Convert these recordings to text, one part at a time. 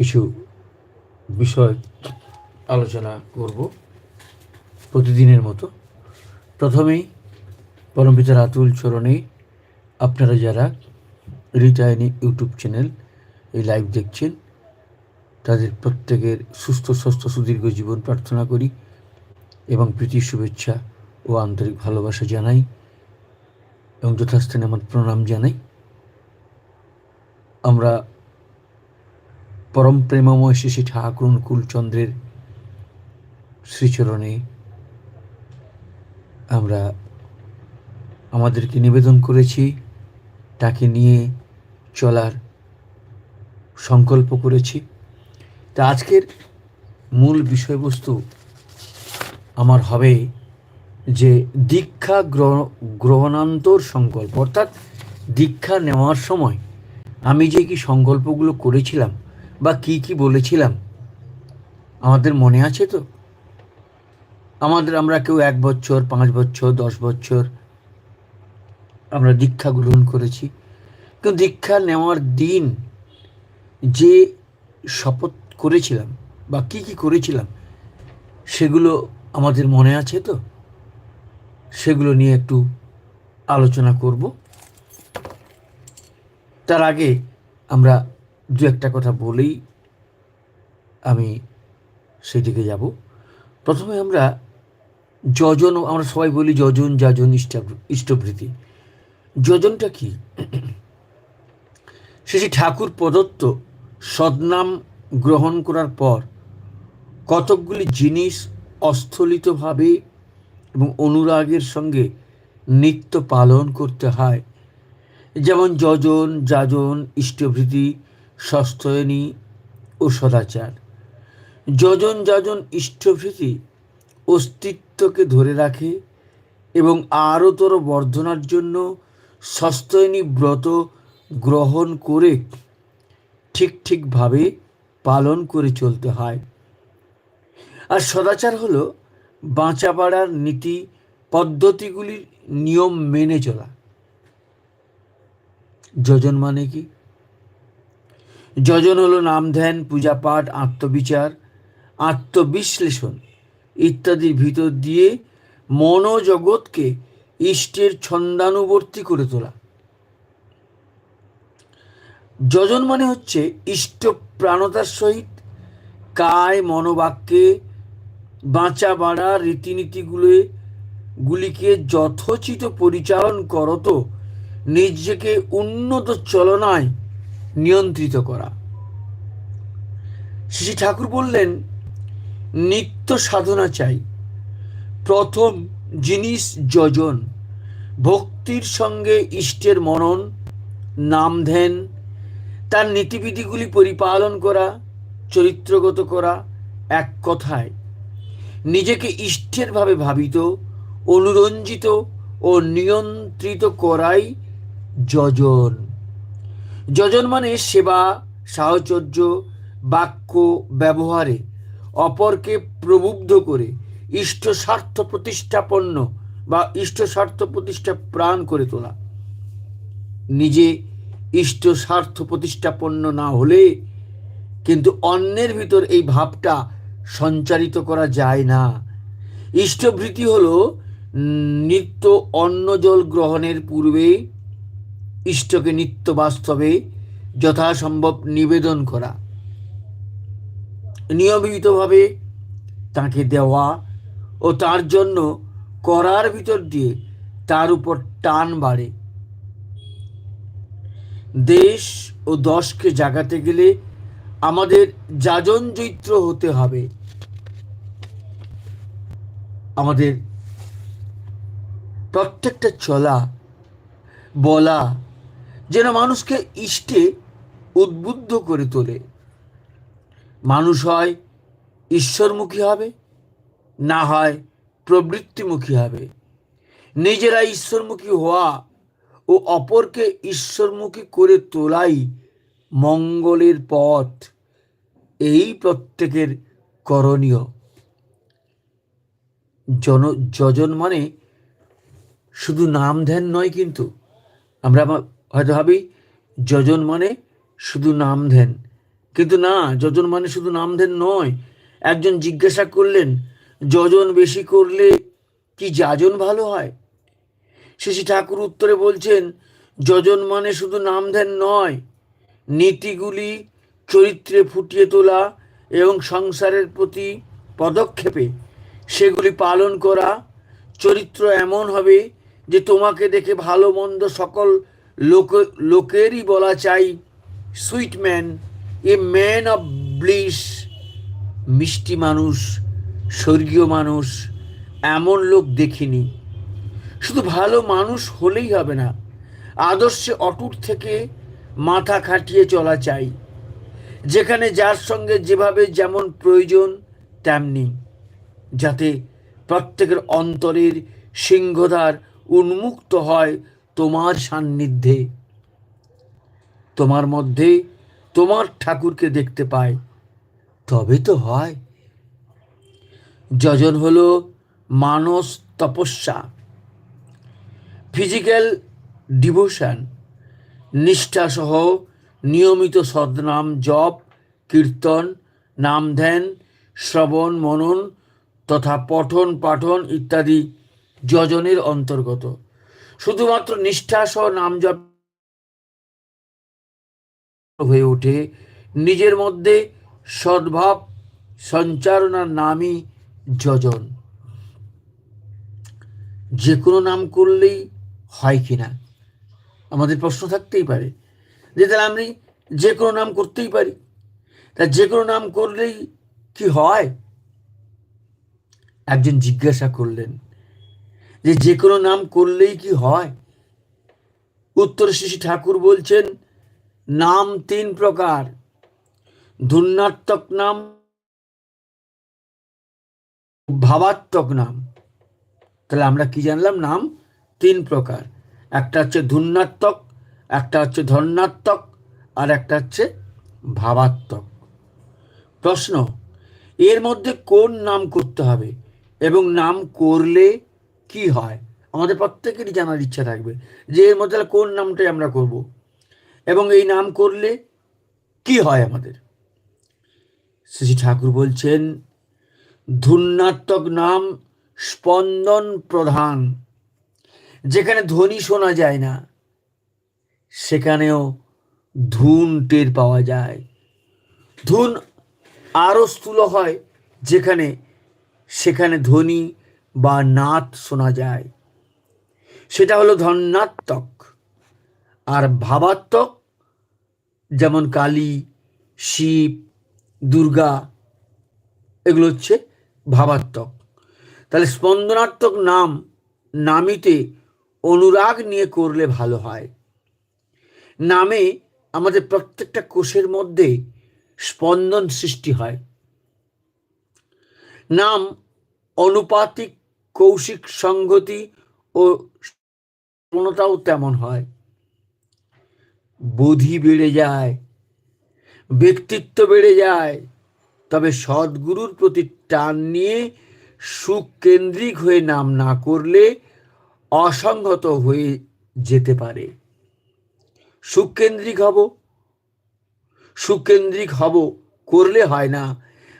কিছু বিষয় আলোচনা করব প্রতিদিনের মতো। প্রথমেই পরমপিতার আতুল চরণে আপনারা যারা রিটায়ানি ইউটিউব চ্যানেল এই লাইভ দেখছেন, তাদের প্রত্যেকের সুস্থ, স্বাস্থ্য, সুদীর্ঘ জীবন প্রার্থনা করি এবং প্রীতি, শুভেচ্ছা ও আন্তরিক ভালোবাসা জানাই এবং যথাস্থানে আমার প্রণাম জানাই। আমরা পরম প্রেমময় শ্রী ঠাকুর কুলচন্দ্রের শ্রীচরণে আমরা আমাদেরকে নিবেদন করেছি, তাকে নিয়ে চলার সংকল্প করেছি। তা আজকের মূল বিষয়বস্তু আমার হবে যে দীক্ষা গ্রহ, গ্রহণান্তর সংকল্প। অর্থাৎ দীক্ষা নেওয়ার সময় আমি যে কি সংকল্পগুলো করেছিলাম বা কি কি বলেছিলাম? আমাদের মনে আছে তো? আমাদের আমরা কেউ এক বছর, পাঁচ বছর, দশ বছর আমরা দীক্ষা গ্রহণ করেছি। কিন্তু দীক্ষা নেওয়ার দিন যে শপথ করেছিলাম বা কি কি করেছিলাম, সেগুলো আমাদের মনে আছে তো? সেগুলো নিয়ে একটু আলোচনা করব। তার আগে আমরা দু একটা কথা বলেই আমি সেদিকে যাব। প্রথমে আমরা যজন, আমরা সবাই বলি যজন, যাজন ইষ্ট ইষ্টভৃতি। যজনটা কি? শ্রী ঠাকুর প্রদত্ত সদনাম গ্রহণ করার পর কতকগুলি জিনিস অস্থলিতভাবে এবং অনুরাগের সঙ্গে নিত্য পালন করতে হয়। যেমন যজন, যাজন, ইষ্টভৃতি সস্তয়নী ও সদাচার। যজন যাজন ইষ্টভৃতি অস্তিত্বকে ধরে রাখে এবং আরোতর বর্ধনার জন্য সস্তয়নী ব্রত গ্রহণ করে ঠিক ঠিকভাবে পালন করে চলতে হয়। আর সদাচার হলো বাঁচা বাড়ার নীতি পদ্ধতিগুলির নিয়ম মেনে চলা। যজন মানে কি? যজন হলো নাম ধ্যান, পূজা পাঠ, আত্মবিচার, আত্মবিশ্লেষণ ইত্যাদির ভিতর দিয়ে মনোজগৎকে ইষ্টের ছন্দানুবর্তী করে তোলা। যজন মানে হচ্ছে ইষ্ট প্রাণতার সহিত কায় মনোবাক্যে বাঁচা বাড়া রীতিনীতিগুলো গুলিকে যথোচিত পরিচালন করত, নিজেকে উন্নত চলনায় নিয়ন্ত্রিত করা। শ্রী ঠাকুর বললেন, নিত্য সাধনা চাই। প্রথম জিনিস যজন, ভক্তির সঙ্গে ইষ্টের মনন নাম ধ্যান, তার নীতিবিধিগুলি পরিপালন করা, চরিত্রগত করা এক কথায়। নিজেকে ইষ্টেরভাবে ভাবিত, অনুরঞ্জিত ও নিয়ন্ত্রিত করাই যজন। যজন মানে সেবা, সাহচর্য, বাক্য, ব্যবহারে, অপরকে প্রবুদ্ধ করে, ইষ্ট স্বার্থ প্রতিষ্ঠাপন্ন বা ইষ্ট স্বার্থ প্রতিষ্ঠা প্রাণ করে তোলা। নিজে ইষ্ট স্বার্থ প্রতিষ্ঠাপন্ন না হলে কিন্তু অন্যের ভিতর এই ভাবটা সঞ্চারিত করা যায় না। ইষ্টভৃতি হল নিত্য অন্ন জল গ্রহণের পূর্বে ইষ্টকে নিত্য বাস্তবে যথাসম্ভব নিবেদন করা। নিয়মিতভাবে তাকে দেওয়া ও তার জন্য করার ভিতর দিয়ে তার উপর টান বাড়ে। দেশ ও দশকে জাগাতে গেলে আমাদের যাজন চৈত্র হতে হবে। আমাদের প্রত্যেকটা চলা, বলা যেন মানুষকে ইষ্টে উদ্বুদ্ধ করে তোলে। মানুষ হয় ঈশ্বরমুখী হবে, না হয় প্রবৃত্তিমুখী হবে। নিজেরা ঈশ্বরমুখী হওয়া ও অপরকে ঈশ্বরমুখী করে তোলাই মঙ্গলের পথ, এই প্রত্যেকের করণীয়। জন, যজন মানে শুধু নাম ধ্যান নয় কিন্তু আমরা হয়তো ভাবি, যজন মানে শুধু নাম ধ্যান। কিন্তু না, যজন মানে শুধু নামধেন নয়, একজন জিজ্ঞাসা করলেন, যজন বেশি করলে কি যাজন ভালো হয়? শ্রী ঠাকুর উত্তরে বলছেন, যজন মানে শুধু নামধেন নয়, নীতিগুলি চরিত্রে ফুটিয়ে তোলা এবং সংসারের প্রতি পদক্ষেপে সেগুলি পালন করা। চরিত্র এমন হবে যে তোমাকে দেখে ভালো মন্দ সকল লোক, লোকেরই বলা চাই, sweet man, a man of bliss মিষ্টি মানুষ, স্বর্গীয় মানুষ, এমন লোক দেখিনি। শুধু ভালো মানুষ হলেই হবে না, আদর্শে অটুট থেকে মাথা খাটিয়ে চলা চাই, যেখানে যার সঙ্গে যেভাবে যেমন প্রয়োজন তেমনি, যাতে প্রত্যেকের অন্তরের সিংহদ্বার উন্মুক্ত হয় তোমার সান্নিধ্যে। তোমার মধ্যে তোমার ঠাকুরকে দেখতে পায়। তবে তো হয়। যজন হলো মানস তপস্যা। ফিজিক্যাল ডিভোশন নিষ্ঠাসহ নিয়মিত সদনাম, জপ, কীর্তন, নাম ধ্যান, শ্রবণ, মনন তথা পঠন, পাঠন ইত্যাদি যজনের অন্তর্গত। শুধুমাত্র নিষ্ঠাসহ নাম জপ হয়ে ওঠে। নিজের মধ্যে সদ্ভাব, সঞ্চারণার নামই যজন। যে কোনো নাম করলেই হয় কি না? আমাদের প্রশ্ন থাকতেই পারে। যে তাহলে আমি যে কোনো নাম করতেই পারি। তা যে কোনো নাম করলেই কি হয়? একজন জিজ্ঞাসা করলেন যে যে কোনো নাম করলেই কি হয়? উত্তর শিশু ঠাকুর বলছেন, নাম তিন প্রকার। ধুন্নাত্মক নাম, ভাবাত্মক নাম। তাহলে আমরা কি জানলাম? নাম তিন প্রকার। একটা হচ্ছে ধুন্নাত্মক একটা হচ্ছে ধন্যাত্মক আর একটা হচ্ছে ভাবাত্মক। প্রশ্ন, এর মধ্যে কোন নাম করতে হবে? এবং নাম করলে কি হয়? আমাদের প্রত্যেকেরই জানার ইচ্ছা থাকবে যে এর মধ্যে কোন নামটাই আমরা করব? এবং এই নাম করলে কি হয় আমাদের? শ্রী ঠাকুর বলছেন ধুন্নাত্মক নাম স্পন্দন প্রধান। যেখানে ধ্বনি শোনা যায় না, সেখানেও ধুন টের পাওয়া যায়। ধুন আরও স্থূল হয় যেখানে, সেখানে ধ্বনি বা নাদ শোনা যায়। সেটা হলো ধন্যাত্মক আর ভাবাত্মক, যেমন কালী, শিব, দুর্গা, এগুলো হচ্ছে ভাবাত্মক। তাহলে স্পন্দনাত্মক নাম, নামিতে অনুরাগ নিয়ে করলে ভালো হয়। নামে আমাদের প্রত্যেকটা কোষের মধ্যে স্পন্দন সৃষ্টি হয়। নাম অনুপাতিক কৌশিক সংগতি ও কোনোটাও তেমন হয়। বুদ্ধি বেড়ে যায়, ব্যক্তিত্ব বেড়ে যায়, তবে সদ্গুরুর প্রতি টান নিয়ে সুখ কেন্দ্রিক হয়ে নাম না করলে অসংগত হয়ে যেতে পারে। সুকেন্দ্রিক হব সুকেন্দ্রিক হব করলে হয় না।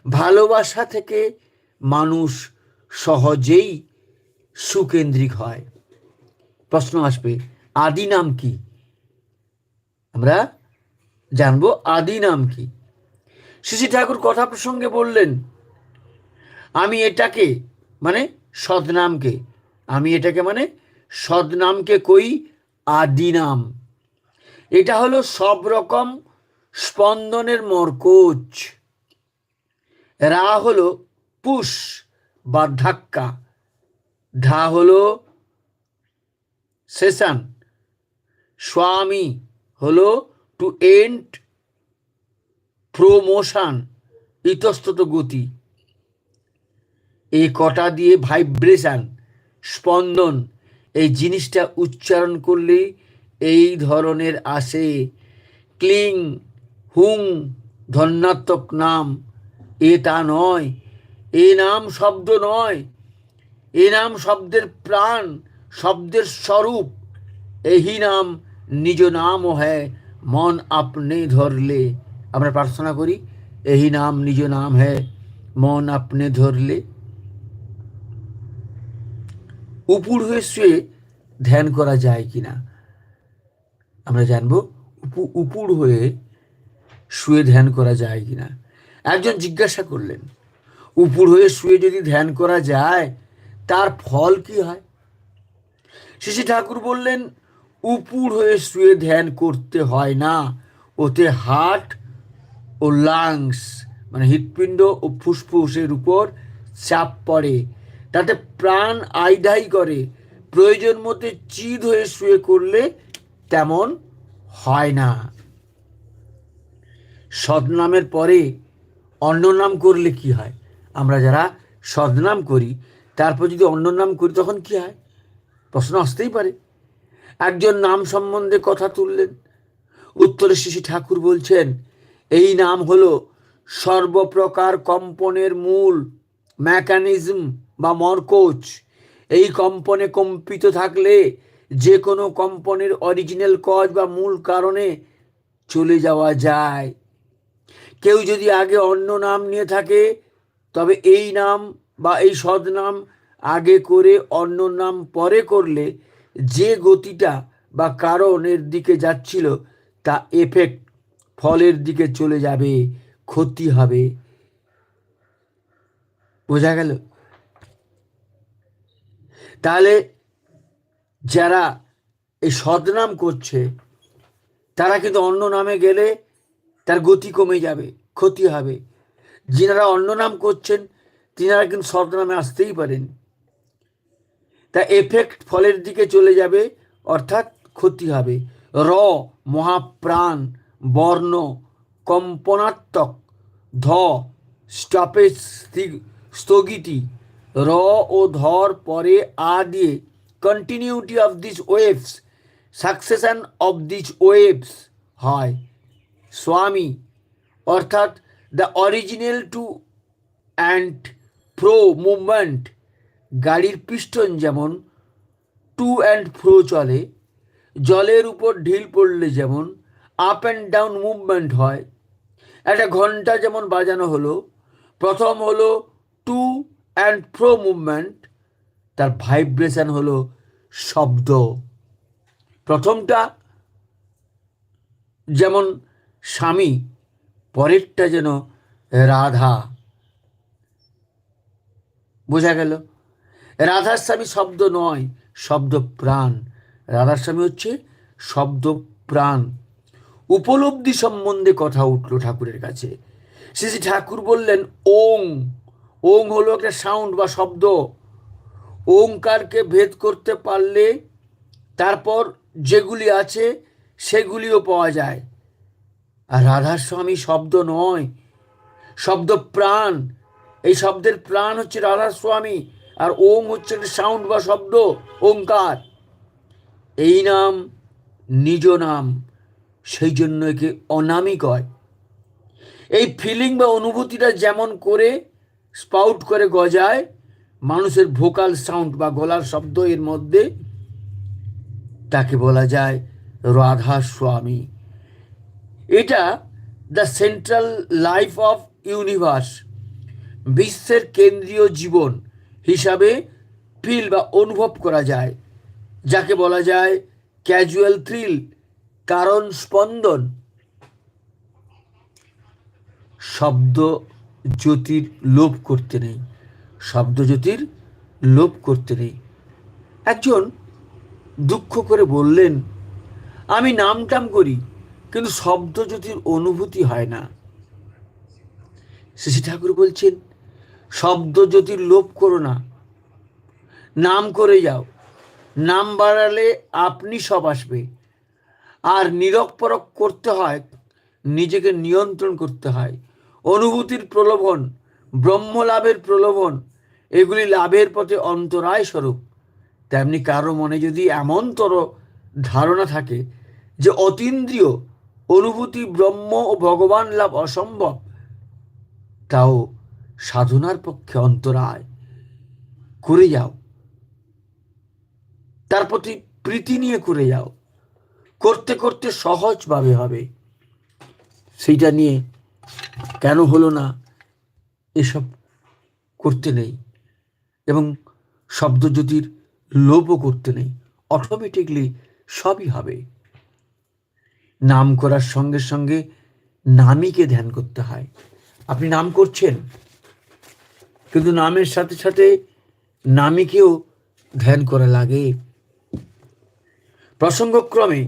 ভালোবাসা থেকে মানুষ সহজেই সুকেন্দ্রিক হয়। প্রশ্ন আসবে, আদি নাম কি? আমরা জানব আদি নাম কি। শ্রী ঠাকুর কথা প্রসঙ্গে বললেন, আমি এটাকে মানে সদনামকে, আমি এটাকে মানে সদনামকে কই? আদি নাম। এটা হলো সব রকম স্পন্দনের মরকোচ। রা হলো পুষ। বা ধাক্কা। ধা হলো সেশন। স্বামী হল টু এন্ড প্রমোশন ইতস্তত গতি। এই কটা দিয়ে ভাইব্রেশন স্পন্দন, এই জিনিসটা উচ্চারণ করলে এই ধরনের আসে ক্লিং, হুং, ধন্যাত্মক নাম। এ তা নয় এ নাম শব্দ নয়। এ নাম শব্দের প্রাণ, শব্দের স্বরূপ। এই নাম নিজ নাম হ্যায়, মন আপনি ধরলে। আমরা প্রার্থনা করি এই নাম নিজ নাম হ্যাঁ মন আপনি ধরলে। উপুর হয়ে শুয়ে ধ্যান করা যায় কি না আমরা জানব, উপু উপুর হয়ে শুয়ে ধ্যান করা যায় কি না একজন জিজ্ঞাসা করলেন উপুর হয়ে শুয়ে যদি ধ্যান করা যায়, তার ফল কি হয়? শিশি ঠাকুর বললেন, উপুর হয়ে শুয়ে ধ্যান করতে হয় না। ওতে হার্ট ও লাংস মানে হৃৎপিণ্ড ও ফুসফুসের উপর চাপ পড়ে। তাতে প্রাণ আইডাই করে। প্রয়োজন মতে চিদ হয়ে শুয়ে করলে তেমন হয় না। সদনামের পরে অন্য নাম করলে কি হয়? আমরা যারা সদনাম করি, তারপর যদি অন্য নাম করি, তখন কি হয়? প্রশ্ন আসতেই পারে। একজন নাম সম্বন্ধে কথা তুললেন। উত্তরে শিশি ঠাকুর বলছেন, এই নাম হলো সর্বপ্রকার কম্পনের মূল, মেকানিজম বা মরকোচ। এই কম্পনে কম্পিত থাকলে যে কোনো কম্পনের অরিজিনাল কজ বা মূল কারণে চলে যাওয়া যায়। কেউ যদি আগে অন্য নাম নিয়ে থাকে তবে এই নাম বা এই সদনাম আগে করে অন্য নাম পরে করলে যে গতিটা বা কারণের দিকে যাচ্ছিল, তা এফেক্ট ফলের দিকে চলে যাবে, ক্ষতি হবে। বোঝা গেল? তাহলে যারা এই সদনাম করছে, তারা কিন্তু অন্য নামে গেলে তার গতি কমে যাবে, ক্ষতি হবে। যিনারা অন্য নাম করছেন, তিনারা কিন্তু সদনামে আসতেই পারেন। তা এফেক্ট ফলের দিকে চলে যাবে, অর্থাৎ ক্ষতি হবে। র, মহাপ্রাণ, বর্ণ, কম্পনাত্মক। ধ, স্টপেজ স্থগিতি। র ও ধর পরে আ দিয়ে continuity of this waves succession of this waves হয়। স্বামী, অর্থাৎ the original to and fro movement গাড়ির পিস্টন যেমন টু অ্যান্ড ফ্রো চলে, জলের উপর ঢিল পড়লে যেমন আপ অ্যান্ড ডাউন মুভমেন্ট হয়। একটা ঘণ্টা যেমন বাজানো হলো, প্রথম হলো টু অ্যান্ড ফ্রো মুভমেন্ট তার ভাইব্রেশন হলো শব্দ। প্রথমটা যেমন স্বামী পরেরটা যেন রাধা। বোঝা গেল? রাধার স্বামী শব্দ নয়, শব্দ প্রাণ। রাধার স্বামী হচ্ছে শব্দ প্রাণ। উপলব্ধি সম্বন্ধে কথা উঠল ঠাকুরের কাছে। শ্রী ঠাকুর বললেন, ওং। ওং হলো একটা সাউন্ড বা শব্দ। ওংকারকে ভেদ করতে পারলে তারপর যেগুলি আছে সেগুলিও পাওয়া যায়। আর রাধার স্বামী শব্দ নয়, শব্দ প্রাণ। এই শব্দের প্রাণ হচ্ছে রাধার স্বামী আর ওম হচ্ছে সাউন্ড বা শব্দ, ওঙ্কার। এই নাম নিজ নাম, সেই জন্য একে অনামিক হয় এই ফিলিং বা অনুভূতিটা যেমন করে স্পাউট করে, গজায়, মানুষের ভোকাল সাউন্ড বা গলার শব্দ এর মধ্যে, তাকে বলা যায় রাধা স্বামী এটা the central life of universe বিশ্বের কেন্দ্রীয় জীবন হিসাবে ফিল বা অনুভব করা যায়, যাকে বলা যায় ক্যাজুয়াল থ্রিল কারণ স্পন্দন। শব্দ জ্যোতির লোভ করতে নেই, শব্দ জ্যোতির লোভ করতে নেই। একজন দুঃখ করে বললেন, আমি নামটাম করি কিন্তু শব্দ জ্যোতির অনুভূতি হয় না, শ্রী ঠাকুর বলছেন, শব্দ জ্যোতির লোভ করো না, নাম করে যাও, নাম বাড়ালে আপনি সব আসবে। আর নিরকপরক করতে হয়, নিজেকে নিয়ন্ত্রণ করতে হয়। অনুভূতির প্রলোভন, ব্রহ্মলাভের প্রলোভন, এগুলি লাভের পথে অন্তরায় স্বরূপ। তেমনি কারও মনে যদি এমনতর ধারণা থাকে যে অতীন্দ্রিয় অনুভূতি ব্রহ্ম ও ভগবান লাভ অসম্ভব, তাও সাধনার পক্ষে অন্তরায়। করে যাও। তার প্রতি প্রীতি নিয়ে করে যাও। করতে করতে সহজভাবে হবে। সেইটা নিয়ে কেন হলো না, এসব করতে নেই। এবং শব্দজ্যোতির লোপও করতে নেই। অটোমেটিকলি সবই হবে। নাম করার সঙ্গে সঙ্গে নামীকে ধ্যান করতে হয়। আপনি নাম করছেন, কিন্তু নামের সাথে সাথে নামীকেও ধ্যান করা লাগে। প্রসঙ্গক্রমে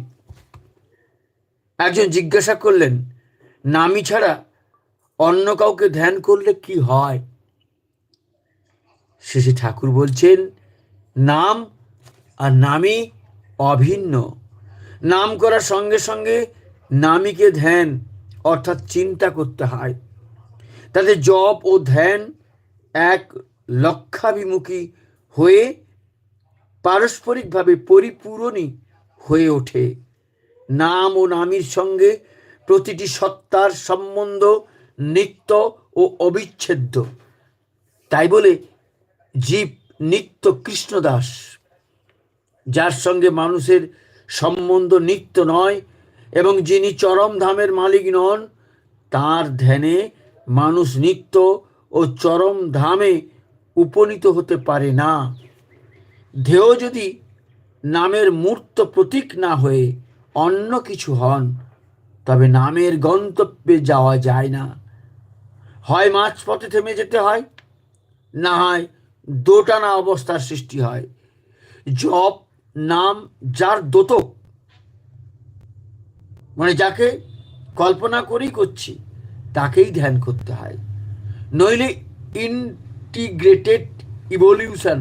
একজন জিজ্ঞাসা করলেন, নামি ছাড়া অন্য কাউকে ধ্যান করলে কি হয়? শেষে ঠাকুর বলছেন, নাম আর নামই অভিন্ন। নাম করার সঙ্গে সঙ্গে নামীকে ধ্যান অর্থাৎ চিন্তা করতে হয়। তাদের জপ ও ধ্যান এক লক্ষাভিমুখী হয়ে পারস্পরিকভাবে পরিপূরণই হয়ে ওঠে। নাম ও নামীর সঙ্গে প্রতিটি সত্তার সম্বন্ধ নিত্য ও অবিচ্ছেদ্য। তাই বলে জীব নিত্য কৃষ্ণদাস, যার সঙ্গে মানুষের সম্বন্ধ নিত্য নয়, এবং যিনি চরম ধামের মালিক নন, তার ধ্যানে মানুষ নিত্য ও চরম ধামে উপনীত হতে পারে না। ধেয় যদি নামের মূর্ত প্রতীক না হয়ে অন্য কিছু হন, তবে নামের গন্তব্যে যাওয়া যায় না। হয় মাঝপথে থেমে যেতে হয়, না হয় দোটানা অবস্থার সৃষ্টি হয়। জপ নাম যার দোতক মানে যাকে কল্পনা করেই করছি, তাকেই ধ্যান করতে হয়। নইলে ইন্টিগ্রেটেড ইভলিউশন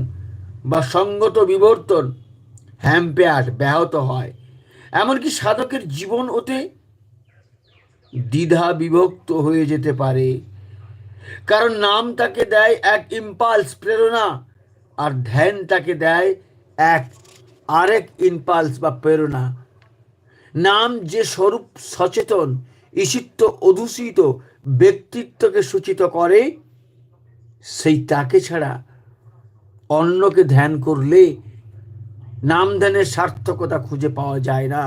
বা সঙ্গত বিবর্তন হ্যাম্পেয়ার ব্যাহত হয়। এমনকি সাধকের জীবন ওতে দ্বিধা বিভক্ত হয়ে যেতে পারে। কারণ নাম তাকে দেয় এক ইম্পালস প্রেরণা, আর ধ্যান তাকে দেয় এক আরেক ইম্পালস বা প্রেরণা। নাম যে স্বরূপ সচেতন ঈশিত্ব অধূষিত, ব্যক্তিত্বকে সূচিত করে, সেই তাকে ছাড়া অন্যকে ধ্যান করলে নাম ধ্যানের সার্থকতা খুঁজে পাওয়া যায় না।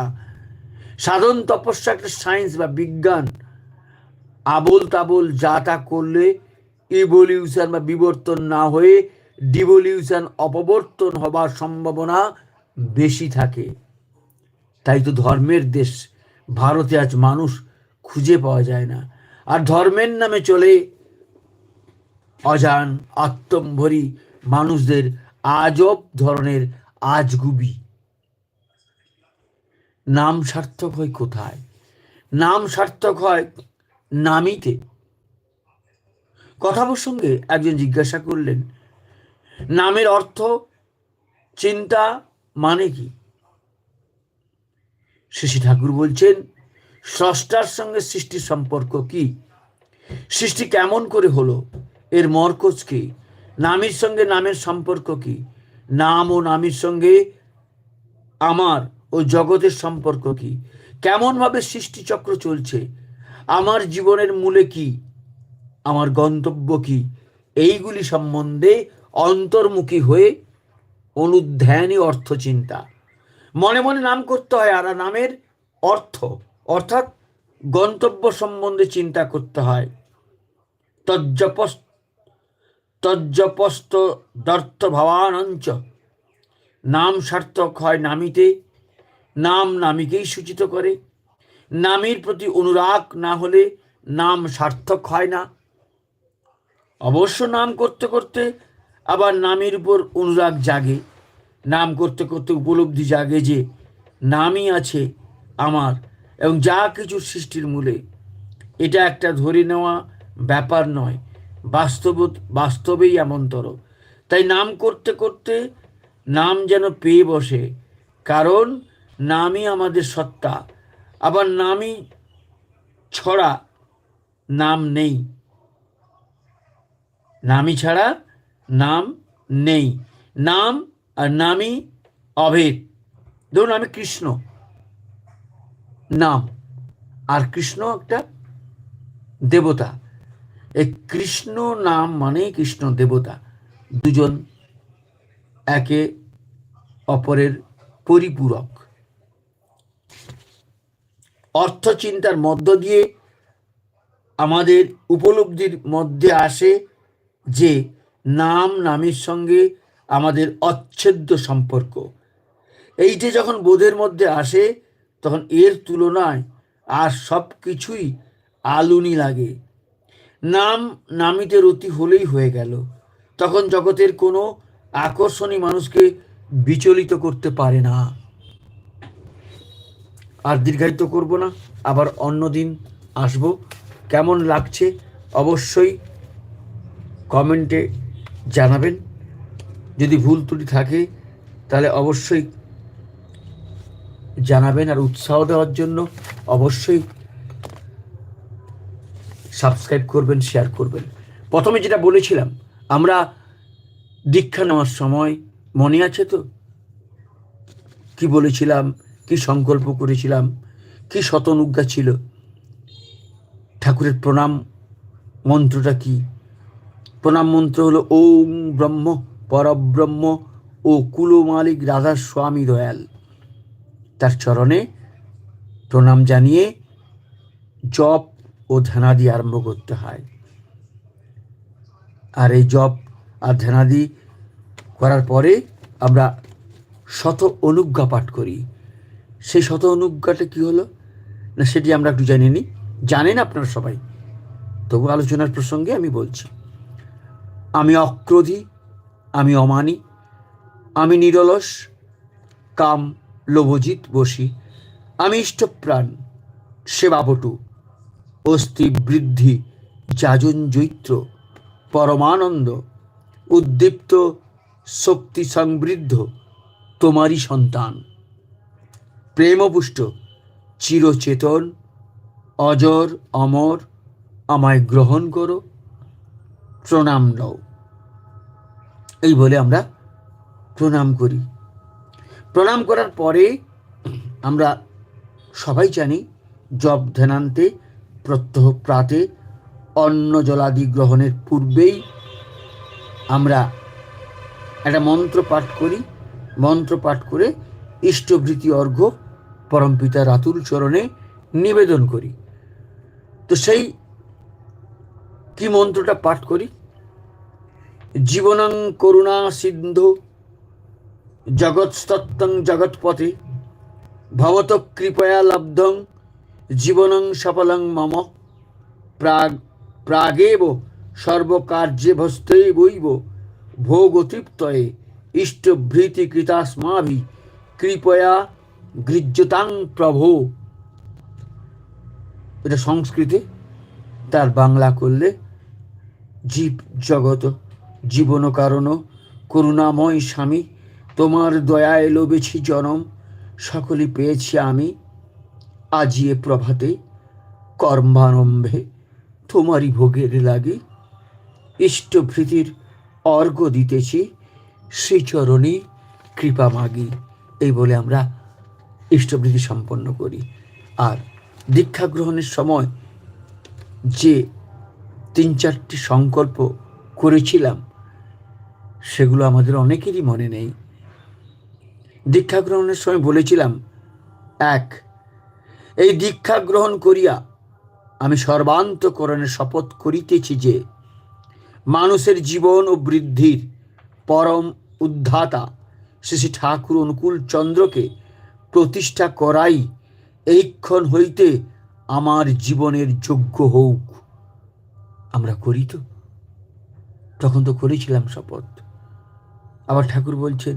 সাধন তপস্যা একটা সায়েন্স বা বিজ্ঞান আবল তাবল যা তা করলে ইভলিউশন বা বিবর্তন না হয়ে ডিভলিউশন, অপবর্তন হবার সম্ভাবনা বেশি থাকে। তাই তো ধর্মের দেশ। ভারতে আজ মানুষ খুঁজে পাওয়া যায় না। আর ধর্মের নামে চলে অজান, আত্মম্ভরী মানুষদের আজব ধরনের আজগুবি। নাম সার্থক হয় কোথায়? নাম সার্থক হয় নামিতে। কথা প্রসঙ্গে একজন জিজ্ঞাসা করলেন, নামের অর্থ চিন্তা মানে কি? শশী ঠাকুর বলছেন, স্রষ্টার সঙ্গে সৃষ্টির সম্পর্ক কি? সৃষ্টি কেমন করে হলো? এর মরকজ কি? নামের সঙ্গে নামের সম্পর্ক কি? নাম ও নামের সঙ্গে আমার ও জগতের সম্পর্ক কি? কেমনভাবে সৃষ্টিচক্র চলছে? আমার জীবনের মূলে কি? আমার গন্তব্য কি? এইগুলি সম্বন্ধে অন্তর্মুখী হয়ে অনুধ্যানই অর্থ চিন্তা মনে মনে নাম করতে হয় আর নামের অর্থ, অর্থাৎ গন্তব্য সম্বন্ধে চিন্তা করতে হয়। তজ্জপস তজ্জপস্ত দর্থ ভাবানঞ্চ নাম সার্থক হয় নামিতে, নাম নামিকেই সূচিত করে। নামের প্রতি অনুরাগ না হলে নাম সার্থক হয় না। অবশ্য নাম করতে করতে আবার নামের উপর অনুরাগ জাগে, নাম করতে করতে উপলব্ধি জাগে যে নামই আছে আমার এবং যা কিছু সৃষ্টির মূলে। এটা একটা ধরে নেওয়া ব্যাপার নয়, বাস্তব, বাস্তবেই এমনতর। তাই নাম করতে করতে নাম যেন পেয়ে বসে, কারণ নামই আমাদের সত্তা, আবার নামই ছড়া নাম নেই। নামই ছাড়া নাম নেই। নাম আর নামই অভেদ। ধরুন আমি কৃষ্ণ। নাম। আর কৃষ্ণ একটা দেবতা। এই কৃষ্ণ নাম মানে কৃষ্ণ দেবতা। দুজন একে অপরের পরিপূরক। অর্থ চিন্তার মধ্য দিয়ে আমাদের উপলব্ধির মধ্যে আসে যে নাম নামের সঙ্গে আমাদের অচ্ছেদ্য সম্পর্ক। এইটা যখন বোধের মধ্যে আসে, তখন এর তুলনায় আর সব কিছুই আলুনি লাগে। নাম নামিতে রতি হলেই হয়ে গেল। তখন জগতের কোনো আকর্ষণী মানুষকে বিচলিত করতে পারে না। আর দীর্ঘায়িত করব না, আবার অন্য দিন আসব। কেমন লাগছে অবশ্যই কমেন্টে জানাবেন। যদি ভুল ত্রুটি থাকে, তাহলে অবশ্যই জানাবেন আর উৎসাহ দেওয়ার জন্য অবশ্যই সাবস্ক্রাইব করবেন, শেয়ার করবেন। প্রথমে যেটা বলেছিলাম, আমরা দীক্ষা নেওয়ার সময় মনে আছে তো? কি বলেছিলাম, কি সংকল্প করেছিলাম, কি শতনুজ্ঞা ছিল? ঠাকুরের প্রণাম মন্ত্রটা কি? প্রণাম মন্ত্র হলো ওম ব্রহ্ম, পরব্রহ্ম ও কুলো মালিক রাধা স্বামী দয়াল। তার চরণে প্রণাম জানিয়ে জপ ও ধ্যানাদি আরম্ভ করতে হয়। আর এই জপ আর ধ্যানাদি করার পরে আমরা শত অনুজ্ঞা পাঠ করি। সেই শত অনুজ্ঞাটা কি হলো? না, সেটি আমরা একটু জানি নি জানেন আপনারা সবাই। তবু আলোচনার প্রসঙ্গে আমি বলছি। আমি অক্রোধী, আমি অমানি, আমি নিরলস, কাম লোভজিৎ বসি, আমি ইষ্টপ্রাণ, সেবাবটু, অস্থি বৃদ্ধি, যাজন জৈত্র, পরমানন্দ, উদ্দীপ্ত, শক্তি সমৃদ্ধ তোমারই সন্তান। প্রেমপুষ্ট, চিরচেতন, অজর, অমর, আমায় গ্রহণ করো। প্রণাম লও এই বলে আমরা প্রণাম করি। প্রণাম করার পরে আমরা সবাই জানি জব ধ্যানান্তে প্রত্যহ প্রাতে, অন্ন জলাদি গ্রহণের পূর্বেই আমরা একটা মন্ত্র পাঠ করি। মন্ত্র পাঠ করে ইষ্টভৃতি অর্ঘ্য পরমপিতা রাতুল চরণে নিবেদন করি। তো সেই কি মন্ত্রটা পাঠ করি? জীবনং করুণা সিন্ধু, জগৎস্তত্ত্বং জগৎপথে, ভবত কৃপয়া লব্ধং, জীবনং সফলং মম, প্রাগ, প্রাগেব সর্বকার্যে ভস্তৈ বৈব ভোগতৃপ্তয়ে ইষ্টভৃতি কৃতাস্মাভি কৃপয়া গৃহ্যতাং প্রভো। এটা সংস্কৃতে, তার বাংলা করলে জীব জগত জীবন কারণ, করুণাময় স্বামী, তোমার দয়ায় লোবেছি জনম সকলে পেয়েছি আমি। আজিয়ে প্রভাতে কর্মারম্ভে তোমারই ভোগের লাগে। ইষ্টভৃতির অর্ঘ দিতেছি, শ্রীচরণে কৃপা মাগি। এই বলে আমরা ইষ্টভৃতি সম্পন্ন করি। আর দীক্ষা গ্রহণের সময় যে তিন চারটি সংকল্প করেছিলাম, সেগুলো আমাদের অনেকেরই মনে নেই। দীক্ষা গ্রহণের সময় বলেছিলাম, এক, এই দীক্ষা গ্রহণ করিয়া আমি সর্বান্তকরণে শপথ করিতেছি যে, মানুষের জীবন ও বৃদ্ধির পরম উদ্ধাতা শ্রী শ্রী ঠাকুর অনুকূল চন্দ্রকে প্রতিষ্ঠা করাই এইক্ষণ হইতে আমার জীবনের যোগ্য হোক আমরা করি তো। তখন তো করেছিলাম শপথ। আবার ঠাকুর বলছেন,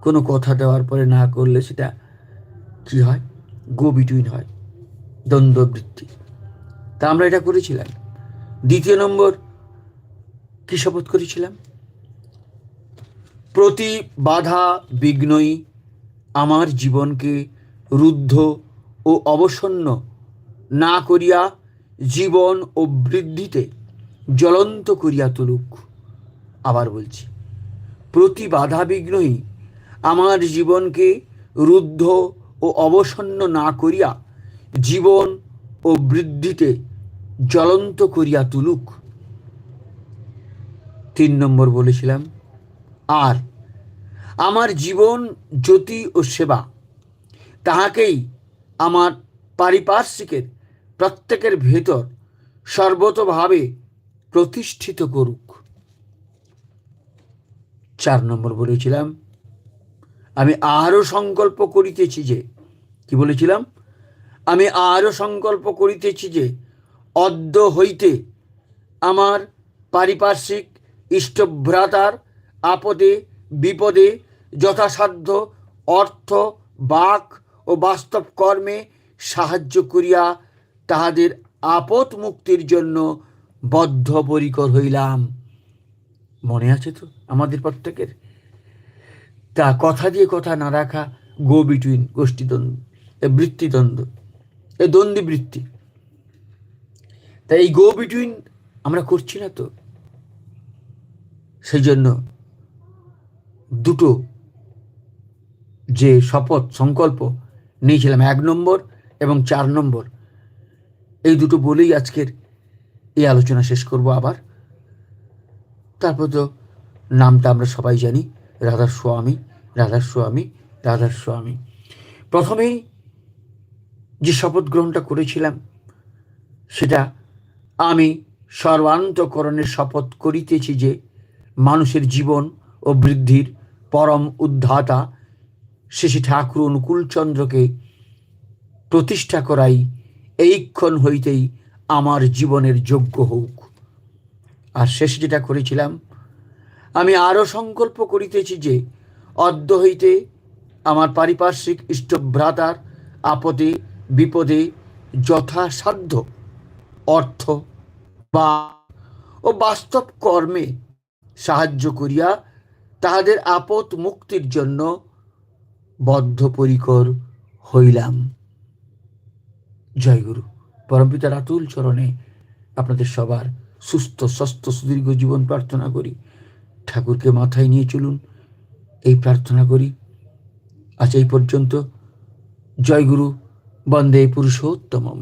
কোনো কথা দেওয়ার পরে না করলে সেটা কি হয়? গো বিটুইন হয়, দ্বন্দ্ববৃত্তি। তা আমরা এটা করেছিলাম। দ্বিতীয় নম্বর কী শপথ করেছিলাম? প্রতি বাধা বিঘ্নই আমার জীবনকে রুদ্ধ ও অবসন্ন না করিয়া জীবন ও বৃদ্ধিতে জ্বলন্ত করিয়া তুলুক। আবার বলছি, প্রতি বাধা বিঘ্নই আমার জীবনকে রুদ্ধ ও অবসন্ন না করিয়া জীবন ও বৃদ্ধিতে জ্বলন্ত করিয়া তুলুক। তিন নম্বর বলেছিলাম, আর আমার জীবন, জ্যোতি ও সেবা, তাহাকেই আমার পারিপার্শ্বিকের প্রত্যেকের ভেতর সর্বতভাবে প্রতিষ্ঠিত করুক। চার নম্বর বলেছিলাম, আমি আরও সংকল্প করিতেছি যে, কি বলেছিলাম? আমি আরও সংকল্প করিতেছি যে, অদ্য হইতে আমার পারিপার্শ্বিক ইষ্টভ্রাতার আপদে, বিপদে যথাসাধ্য অর্থ, বাক ও বাস্তব কর্মে সাহায্য করিয়া তাহাদের আপদ মুক্তির জন্য বদ্ধপরিকর হইলাম। মনে আছে তো আমাদের প্রত্যেকের? তা কথা দিয়ে কথা না রাখা গো বিটুইন গোষ্ঠীদ্বন্দ্ব, এ বৃত্তিদ্বন্দ্ব, এ দ্বন্দ্বী বৃত্তি তাই এই গো বিটুইন আমরা করছি না তো? সেই জন্য দুটো যে শপথ, সংকল্প নিয়েছিলাম, এক নম্বর এবং চার নম্বর এই দুটো বলেই আজকের এই আলোচনা শেষ করব আবার। তারপর তো নামটা আমরা সবাই জানি রাধার স্বামী রাধার স্বামী রাধার স্বামী প্রথমেই যে শপথ গ্রহণটা করেছিলাম, সেটা আমি সর্বান্তকরণের শপথ করিতেছি যে মানুষের জীবন ও বৃদ্ধির পরম উদ্ধাতা শেষে ঠাকুর অনুকূলচন্দ্রকে প্রতিষ্ঠা করাই এইক্ষণ হইতেই আমার জীবনের যোগ্য হোক। আর শেষ যেটা করেছিলাম, আমি আরও সংকল্প করিতেছি যে অদ্য হইতে আমার পারিপার্শ্বিক ইষ্টভ্রাতার আপদে, বিপদে যথাসাধ্য অর্থ বা ও বাস্তব কর্মে সাহায্য করিয়া তাহাদের আপদ মুক্তির জন্য বদ্ধপরিকর হইলাম। জয়গুরু পরমপিতার আতুল চরণে আপনাদের সবার সুস্থ স্বস্থ সুদীর্ঘ জীবন প্রার্থনা করি। ঠাকুরকে মাথায় নিয়ে চলুন, এই প্রার্থনা করি। আজ এই পর্যন্ত জয় গুরু, বন্দে পুরুষোত্তমম।